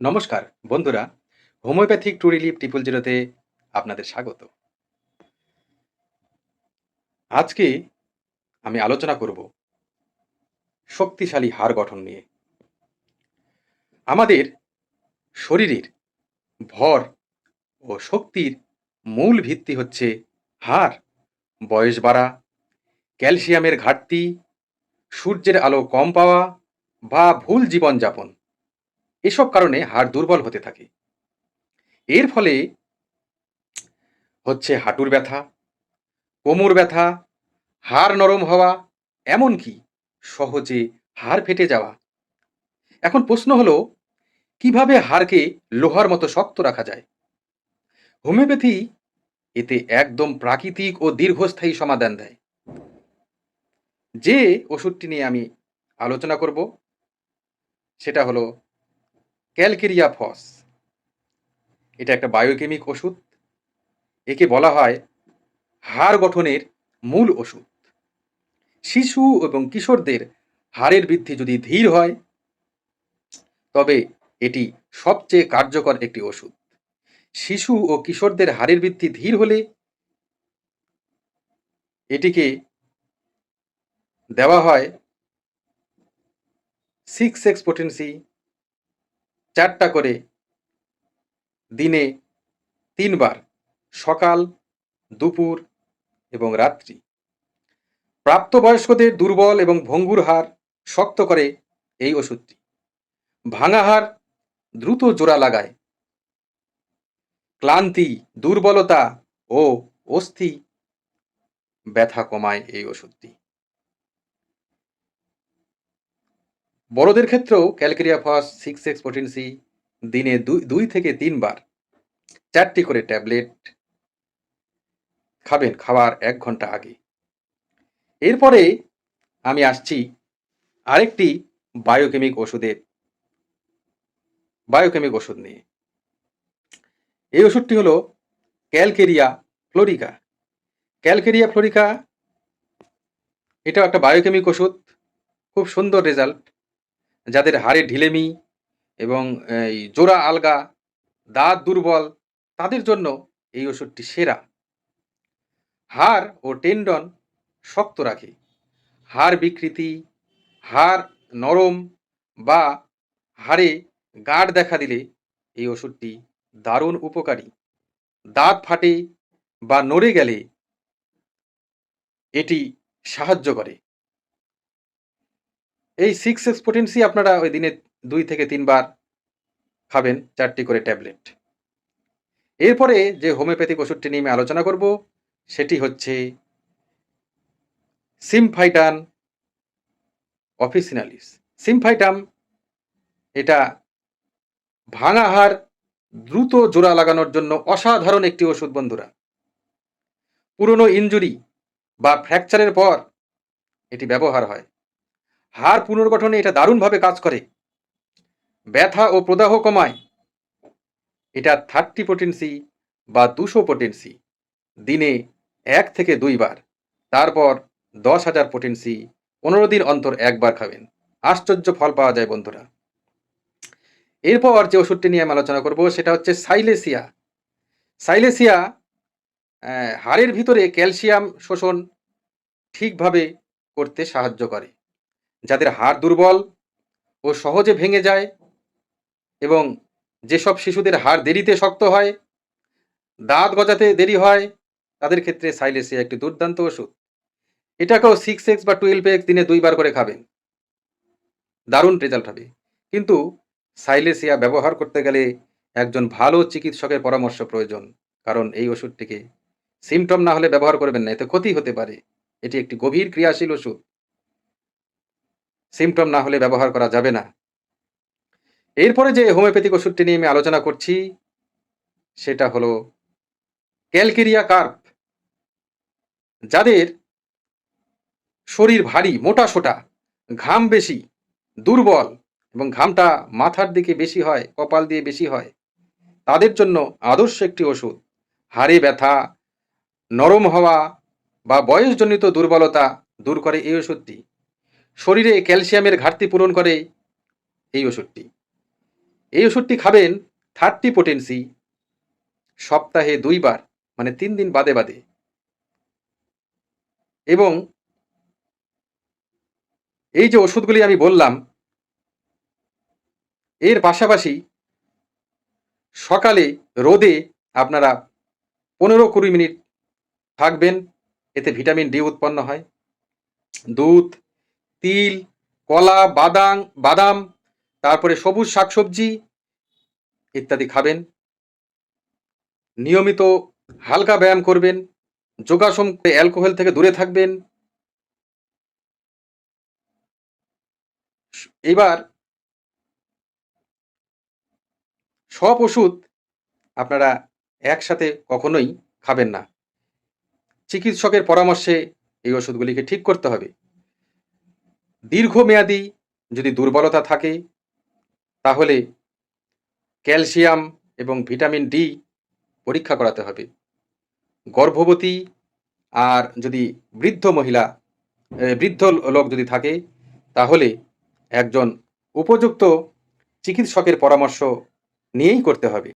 নমস্কার, বন্ধুরা। Homeopathic two relief triple জিরোতে আপনাদের স্বাগত। আজকে আমি আলোচনা করব শক্তিশালী হাড় গঠন নিয়ে। আমাদের শরীরের ভর ও শক্তির মূল ভিত্তি হচ্ছে হাড়, বয়স বাড়া, ক্যালসিয়ামের ঘাটতি, সূর্যের আলো কম পাওয়া বা ভুল জীবনযাপন। এসব কারণে হাড় দুর্বল হতে থাকে। এর ফলে হচ্ছে হাঁটুর ব্যথা, কোমর ব্যথা, হাড় নরম হওয়া, এমনকি সহজে হাড় ফেটে যাওয়া। এখন প্রশ্ন হলো, কীভাবে হাড়কে লোহার মতো শক্ত রাখা যায়? হোমিওপ্যাথি এতে একদম প্রাকৃতিক ও দীর্ঘস্থায়ী সমাধান দেয়। যে ওষুধটি নিয়ে আমি আলোচনা করব, সেটা হলো ক্যালকেরিয়া ফস এটা একটা বায়োকেমিক ওষুধ। একে বলা হয় হাড় গঠনের মূল ওষুধ। শিশু এবং কিশোরদের হাড়ের বৃদ্ধি যদি ধীর হয়, তবে এটি সবচেয়ে কার্যকর একটি ওষুধ। শিশু ও কিশোরদের হাড়ের বৃদ্ধি ধীর হলে এটিকে দেওয়া হয় সিক্স এক্স পোটেন্সি চারটা করে দিনে তিনবার, সকাল, দুপুর এবং রাত্রি। প্রাপ্তবয়স্কদের দুর্বল এবং ভঙ্গুর হার শক্ত করে এই ওষুধটি। ভাঙা হাড় দ্রুত জোড়া লাগায়। ক্লান্তি, দুর্বলতা ও অস্থি ব্যথা কমায় এই ওষুধটি। বড়দের ক্ষেত্রেও calcarea phos six X potency দিনে দুই দুই থেকে তিনবার চারটি করে ট্যাবলেট খাবেন খাওয়ার এক ঘণ্টা আগে। এরপরে আমি আসছি আরেকটি বায়োকেমিক ওষুধের বায়োকেমিক ওষুধ নিয়ে। এই ওষুধটি হলো ক্যালকেরিয়া ফ্লোরিকা। ক্যালকেরিয়া ফ্লোরিকা, এটাও একটা বায়োকেমিক ওষুধ, খুব সুন্দর রেজাল্ট যাদের হাড়ে ঢিলেমি এবং জোড়া আলগা, দাঁত দুর্বল, তাদের জন্য এই ওষুধটি সেরা। হাড় ও টেন্ডন শক্ত রাখে। হাড় বিকৃতি, হাড় নরম বা হাড়ে গাঢ় দেখা দিলে এই ওষুধটি দারুণ উপকারী। দাঁত ফাটে বা নড়ে গেলে এটি সাহায্য করে। এই সিক্স এক্স পোটেন্সি আপনারা ওই দিনে দুই থেকে তিনবার খাবেন চারটি করে ট্যাবলেট। এরপরে যে হোমিওপ্যাথিক ওষুধটি নিয়ে আমি আলোচনা করব, সেটি হচ্ছে সিমফাইটান অফিসিনালিস। সিমফাইটাম, এটা ভাঙা হাড়, দ্রুত জোড়া লাগানোর জন্য অসাধারণ একটি ওষুধ বন্ধুরা। পুরনো ইঞ্জুরি বা ফ্র্যাকচারের পর এটি ব্যবহার হয়। হাড় পুনর্গঠনে এটা দারুণভাবে কাজ করে। ব্যথা ও প্রদাহ কমায়। এটা থার্টি পোটেন্সি বা দুশো পোটেন্সি দিনে এক থেকে দুইবার তারপর দশ হাজার পোটেন্সি পনেরো দিন অন্তর একবার খাবেন। আশ্চর্য ফল পাওয়া যায় বন্ধুরা। এরপর যে ওষুধটি নিয়ে আমি আলোচনা করব সেটা হচ্ছে সাইলেসিয়া। সাইলেসিয়া হাড়ের ভিতরে ক্যালসিয়াম শোষণ ঠিকভাবে করতে সাহায্য করে। যাদের হাড় দুর্বল ও সহজে ভেঙে যায় এবং যেসব শিশুদের হাড় দেরিতে শক্ত হয়, দাঁত গজাতে দেরি হয়, তাদের ক্ষেত্রে সাইলেসিয়া একটি দুর্দান্ত ওষুধ। এটাকেও সিক্স এক্স বা টুয়েলভ এক্স দিনে দুইবার করে খাবেন। দারুণ রেজাল্ট হবে। কিন্তু সাইলেসিয়া ব্যবহার করতে গেলে একজন ভালো চিকিৎসকের পরামর্শ প্রয়োজন, কারণ এই ওষুধটিকে সিমটম না হলে ব্যবহার করবেন না, এতে ক্ষতি হতে পারে। এটি একটি গভীর ক্রিয়াশীল ওষুধ। সিমটম না হলে ব্যবহার করা যাবে না। এরপরে যে হোমিওপ্যাথিক ওষুধটি নিয়ে আমি আলোচনা করছি, সেটা হলো ক্যালকেরিয়া কার্প। যাদের শরীর ভারী, মোটা সোটা, ঘাম বেশি, দুর্বল এবং ঘামটা মাথার দিকে বেশি হয়, কপাল দিয়ে বেশি হয়, তাদের জন্য আদর্শ একটি ওষুধ। হাড়ে ব্যথা, নরম হওয়া বা বয়সজনিত দুর্বলতা দূর করে এই ওষুধটি। শরীরে ক্যালসিয়ামের ঘাটতি পূরণ করে এই ওষুধটি। এই ওষুধটি খাবেন থার্টি পোটেন্সি সপ্তাহে দুইবার মানে তিন দিন বাদে বাদে। এবং এই যে ওষুধগুলি আমি বললাম, এর পাশাপাশি সকালে রোদে আপনারা পনেরো কুড়ি মিনিট থাকবেন, এতে ভিটামিন ডি উৎপন্ন হয়। দুধ তিল, কলা, বাদাম বাদাম, তারপরে সবুজ শাকসবজি ইত্যাদি খাবেন। নিয়মিত হালকা ব্যায়াম করবেন, যোগাসন অ্যালকোহল থেকে দূরে থাকবেন। এবার সব ওষুধ আপনারা একসাথে কখনোই খাবেন না। চিকিৎসকের পরামর্শে এই ওষুধগুলিকে ঠিক করতে হবে। দীর্ঘমেয়াদী যদি দুর্বলতা থাকে, তাহলে ক্যালসিয়াম এবং ভিটামিন ডি পরীক্ষা করাতে হবে। গর্ভবতী আর যদি বৃদ্ধ মহিলা বৃদ্ধ লোক যদি থাকে, তাহলে একজন উপযুক্ত চিকিৎসকের পরামর্শ নিয়েই করতে হবে।